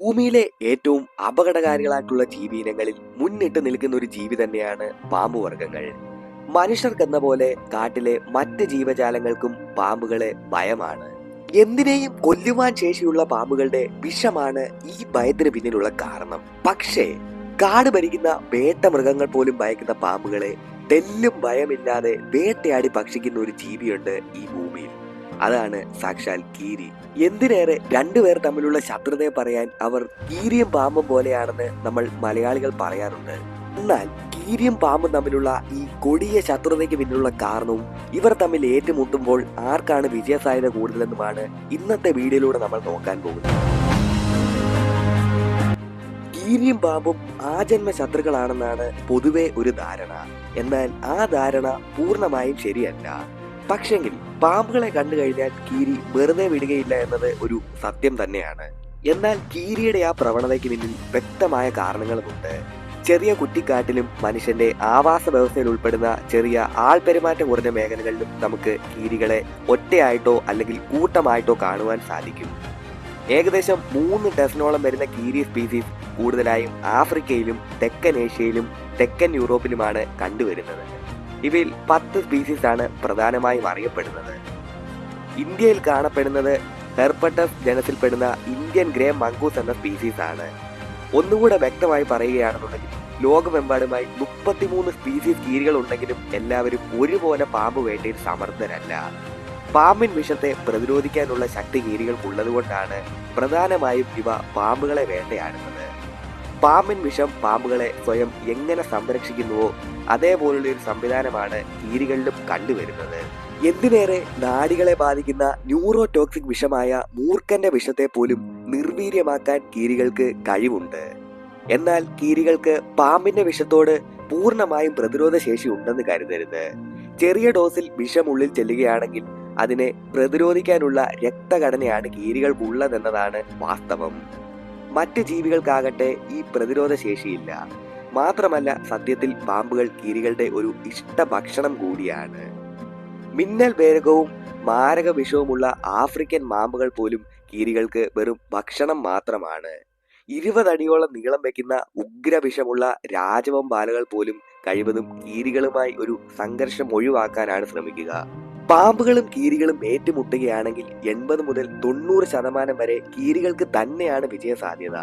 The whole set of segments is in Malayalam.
ഭൂമിയിലെ ഏറ്റവും അപകടകാരികളായിട്ടുള്ള ജീവി ഇനങ്ങളിൽ മുന്നിട്ട് നിൽക്കുന്ന ഒരു ജീവി തന്നെയാണ് പാമ്പുവർഗങ്ങൾ മനുഷ്യർക്കെന്ന പോലെ കാട്ടിലെ മറ്റ് ജീവജാലങ്ങൾക്കും പാമ്പുകളെ ഭയമാണ്. എന്തിനേയും കൊല്ലുവാൻ ശേഷിയുള്ള പാമ്പുകളുടെ വിഷമാണ് ഈ ഭയത്തിന് പിന്നിലുള്ള കാരണം. പക്ഷേ കാട് ഭരിക്കുന്ന വേട്ട മൃഗങ്ങൾ പോലും ഭയക്കുന്ന പാമ്പുകളെ തെല്ലും ഭയമില്ലാതെ വേട്ടയാടി ഭക്ഷിക്കുന്ന ഒരു ജീവിയുണ്ട് ഈ ഭൂമിയിൽ. അതാണ് സാക്ഷാൽ കീരി. എന്തിനേറെ രണ്ടുപേർ തമ്മിലുള്ള ശത്രുതയെ പറയാൻ അവർ കീരിയും പാമ്പും പോലെയാണെന്ന് നമ്മൾ മലയാളികൾ പറയാറുണ്ട്. എന്നാൽ കീരിയും പാമ്പും തമ്മിലുള്ള ഈ കൊടിയ ശത്രുതയ്ക്ക് പിന്നിലുള്ള കാരണവും ഇവർ തമ്മിൽ ഏറ്റുമുട്ടുമ്പോൾ ആർക്കാണ് വിജയസാധ്യത കൂടുതലെന്നുമാണ് ഇന്നത്തെ വീഡിയോയിലൂടെ നമ്മൾ നോക്കാൻ പോകുന്നത്. കീരിയും പാമ്പും ആജന്മ ശത്രുക്കളാണെന്നാണ് പൊതുവെ ഒരു ധാരണ. എന്നാൽ ആ ധാരണ പൂർണമായും ശരിയല്ല. പക്ഷെങ്കിൽ പാമ്പുകളെ കണ്ടു കഴിഞ്ഞാൽ കീരി വെറുതെ വിടുകയില്ല എന്നത് ഒരു സത്യം തന്നെയാണ്. എന്നാൽ കീരിയുടെ ആ പ്രവണതയ്ക്ക് പിന്നിൽ വ്യക്തമായ കാരണങ്ങളുമുണ്ട്. ചെറിയ കുറ്റിക്കാട്ടിലും മനുഷ്യന്റെ ആവാസ വ്യവസ്ഥയിൽ ഉൾപ്പെടുന്ന ചെറിയ ആൾപെരുമാറ്റം കുറഞ്ഞ മേഖലകളിലും നമുക്ക് കീരികളെ ഒറ്റയായിട്ടോ അല്ലെങ്കിൽ കൂട്ടമായിട്ടോ കാണുവാൻ സാധിക്കും. ഏകദേശം മൂന്ന് ഡസനോളം വരുന്ന കീരി സ്പീസീസ് കൂടുതലായും ആഫ്രിക്കയിലും തെക്കൻ ഏഷ്യയിലും തെക്കൻ യൂറോപ്പിലുമാണ് കണ്ടുവരുന്നത്. ഇവയിൽ പത്ത് സ്പീസീസ് ആണ് പ്രധാനമായും അറിയപ്പെടുന്നത്. ഇന്ത്യയിൽ കാണപ്പെടുന്നത് ഹെർപ്പട്ടസ് ജനസിൽപ്പെടുന്ന ഇന്ത്യൻ ഗ്രേ മങ്കൂസ് എന്ന സ്പീസീസ് ആണ് ഒന്നുകൂടെ വ്യക്തമായി പറയുകയാണെന്നുണ്ടെങ്കിൽ ലോകമെമ്പാടുമായി മുപ്പത്തിമൂന്ന് സ്പീസീസ് കീരികൾ ഉണ്ടെങ്കിലും എല്ലാവരും ഒരുപോലെ പാമ്പ് വേട്ടയിൽ സമർത്ഥരല്ല. പാമ്പിൻ വിഷത്തെ പ്രതിരോധിക്കാനുള്ള ശക്തി കീരികൾക്കുള്ളതുകൊണ്ടാണ് പ്രധാനമായും ഇവ പാമ്പുകളെ വേട്ടയാടുന്നത്. പാമ്പിൻ വിഷം പാമ്പുകളെ സ്വയം എങ്ങനെ സംരക്ഷിക്കുന്നുവോ അതേപോലുള്ള ഒരു സംവിധാനമാണ് കീരികളിലും കണ്ടുവരുന്നത്. എന്തിനേറെ നാടികളെ ബാധിക്കുന്ന ന്യൂറോ ടോക്സിക് വിഷമായ മൂർഖന്റെ വിഷത്തെ പോലും നിർവീര്യമാക്കാൻ കീരികൾക്ക് കഴിവുണ്ട്. എന്നാൽ കീരികൾക്ക് പാമ്പിന്റെ വിഷത്തോട് പൂർണമായും പ്രതിരോധ ശേഷി ഉണ്ടെന്ന് കരുതരുത്. ചെറിയ ഡോസിൽ വിഷം ഉള്ളിൽ ചെല്ലുകയാണെങ്കിൽ അതിനെ പ്രതിരോധിക്കാനുള്ള രക്തഘടനയാണ് കീരികൾക്കുള്ളതെന്നതാണ് വാസ്തവം. മറ്റ് ജീവികൾക്കാകട്ടെ ഈ പ്രതിരോധ ശേഷിയില്ല. മാത്രമല്ല സത്യത്തിൽ പാമ്പുകൾ കീരികളുടെ ഒരു ഇഷ്ട ഭക്ഷണം കൂടിയാണ്. മിന്നൽ വേഗവും മാരക വിഷവുമുള്ള ആഫ്രിക്കൻ മാമ്പുകൾ പോലും കീരികൾക്ക് വെറും ഭക്ഷണം മാത്രമാണ്. ഇരുപതടിയോളം നീളം വയ്ക്കുന്ന ഉഗ്രവിഷമുള്ള രാജവം ബാലകൾ പോലും കഴിവതും കീരികളുമായി ഒരു സംഘർഷം ഒഴിവാക്കാനാണ് ശ്രമിക്കുക. പാമ്പുകളും കീരികളും ഏറ്റുമുട്ടുകയാണെങ്കിൽ എൺപത് മുതൽ തൊണ്ണൂറ് ശതമാനം വരെ കീരികൾക്ക് തന്നെയാണ് വിജയസാധ്യത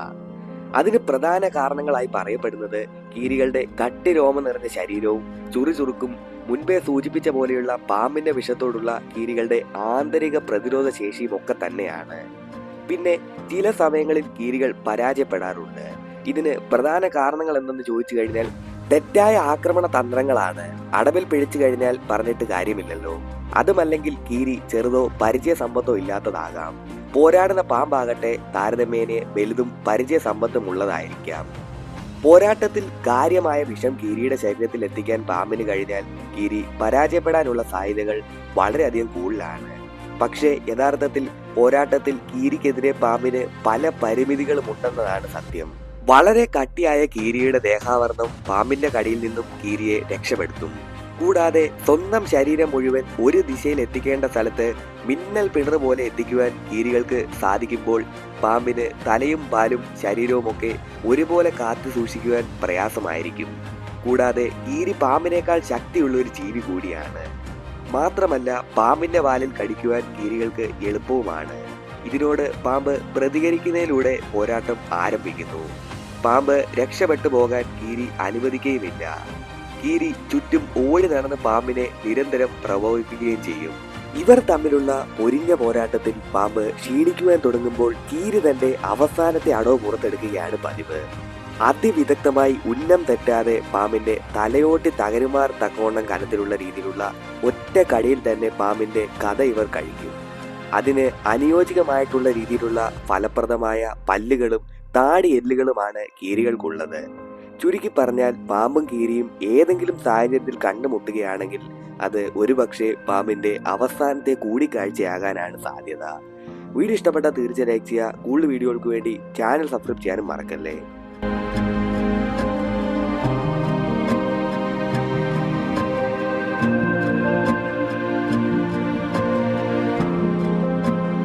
അതിന് പ്രധാന കാരണങ്ങളായി പറയപ്പെടുന്നത് കീരികളുടെ കട്ടിരോമം നിറഞ്ഞ ശരീരവും ചുറുചുറുക്കും മുൻപേ സൂചിപ്പിച്ച പോലെയുള്ള പാമ്പിന്റെ വിഷത്തോടുള്ള കീരികളുടെ ആന്തരിക പ്രതിരോധ ശേഷിയും ഒക്കെ തന്നെയാണ്. പിന്നെ ചില സമയങ്ങളിൽ കീരികൾ പരാജയപ്പെടാറുണ്ട്. ഇതിന് പ്രധാന കാരണങ്ങൾ എന്തെന്ന് ചോദിച്ചു കഴിഞ്ഞാൽ തെറ്റായ ആക്രമണ തന്ത്രങ്ങളാണ് അടവിൽ പിഴച്ചു കഴിഞ്ഞാൽ പറഞ്ഞിട്ട് കാര്യമില്ലല്ലോ. അതുമല്ലെങ്കിൽ കീരി ചെറുതോ പരിചയ സമ്പത്തോ ഇല്ലാത്തതാകാം. പോരാടുന്ന പാമ്പാകട്ടെ താരതമ്യേന വലുതും പരിചയ സമ്പത്തും ഉള്ളതായിരിക്കാം. പോരാട്ടത്തിൽ കാര്യമായ വിഷം കീരിയുടെ ശരീരത്തിൽ എത്തിക്കാൻ പാമ്പിന് കഴിഞ്ഞാൽ കീരി പരാജയപ്പെടാനുള്ള സാധ്യതകൾ വളരെയധികം കൂടുതലാണ്. പക്ഷേ യഥാർത്ഥത്തിൽ പോരാട്ടത്തിൽ കീരിക്കെതിരെ പാമ്പിന് പല പരിമിതികളും ഉണ്ടെന്നതാണ് സത്യം. വളരെ കട്ടിയായ കീരിയുടെ ദേഹാവരണം പാമ്പിന്റെ കടിയിൽ നിന്നും കീരിയെ രക്ഷപ്പെടുത്തും. കൂടാതെ സ്വന്തം ശരീരം മുഴുവൻ ഒരു ദിശയിൽ എത്തിക്കേണ്ട സ്ഥലത്ത് മിന്നൽ പിണർ പോലെ എത്തിക്കുവാൻ കീരികൾക്ക് സാധിക്കുമ്പോൾ പാമ്പിന് തലയും പാലും ശരീരവും ഒക്കെ ഒരുപോലെ കാത്തു സൂക്ഷിക്കുവാൻ പ്രയാസമായിരിക്കും. കൂടാതെ കീരി പാമ്പിനേക്കാൾ ശക്തിയുള്ള ഒരു ജീവി കൂടിയാണ്. മാത്രമല്ല പാമ്പിന്റെ വാലിൽ കടിക്കുവാൻ കീരികൾക്ക് എളുപ്പവുമാണ്. ഇതിനോട് പാമ്പ് പ്രതികരിക്കുന്നതിലൂടെ പോരാട്ടം ആരംഭിക്കുന്നു. പാമ്പ് രക്ഷപ്പെട്ടു പോകാൻ കീരി അനുവദിക്കുകയുമില്ല. കീരി ചുറ്റും ഓടി നടന്ന് പാമ്പിനെ നിരന്തരം പ്രകോപിപ്പിക്കുകയും ചെയ്യും. ഇവർ തമ്മിലുള്ള ഒരിഞ്ഞ പോരാട്ടത്തിൽ പാമ്പ് ക്ഷീണിക്കുവാൻ തുടങ്ങുമ്പോൾ കീരി തന്റെ അവസാനത്തെ അടവ് പുറത്തെടുക്കുകയാണ് പതിവ്. അതിവിദഗ്ധമായി ഉന്നം തെറ്റാതെ പാമ്പിന്റെ തലയോട്ടി തകരുമാർ തക്കോണം കനത്തിലുള്ള രീതിയിലുള്ള ഒറ്റ കടിയിൽ തന്നെ പാമ്പിന്റെ കഥ ഇവർ കഴിക്കും. അതിന് അനുയോജ്യമായിട്ടുള്ള രീതിയിലുള്ള ഫലപ്രദമായ പല്ലുകളും താടി എല്ലുകളുമാണ് കീരികൾക്കുള്ളത്. ചുരുക്കി പറഞ്ഞാൽ പാമ്പും കീരിയും ഏതെങ്കിലും സാഹചര്യത്തിൽ കണ്ടുമുട്ടുകയാണെങ്കിൽ അത് ഒരുപക്ഷെ പാമ്പിന്റെ അവസാനത്തെ കൂടിക്കാഴ്ചയാകാനാണ് സാധ്യത. വീഡിയോ ഇഷ്ടപ്പെട്ട തീർച്ചയായും ലൈക്ക് ചെയ്യുക. കൂടുതൽ വീഡിയോകൾക്ക് വേണ്ടി ചാനൽ സബ്സ്ക്രൈബ് ചെയ്യാനും മറക്കല്ലേ?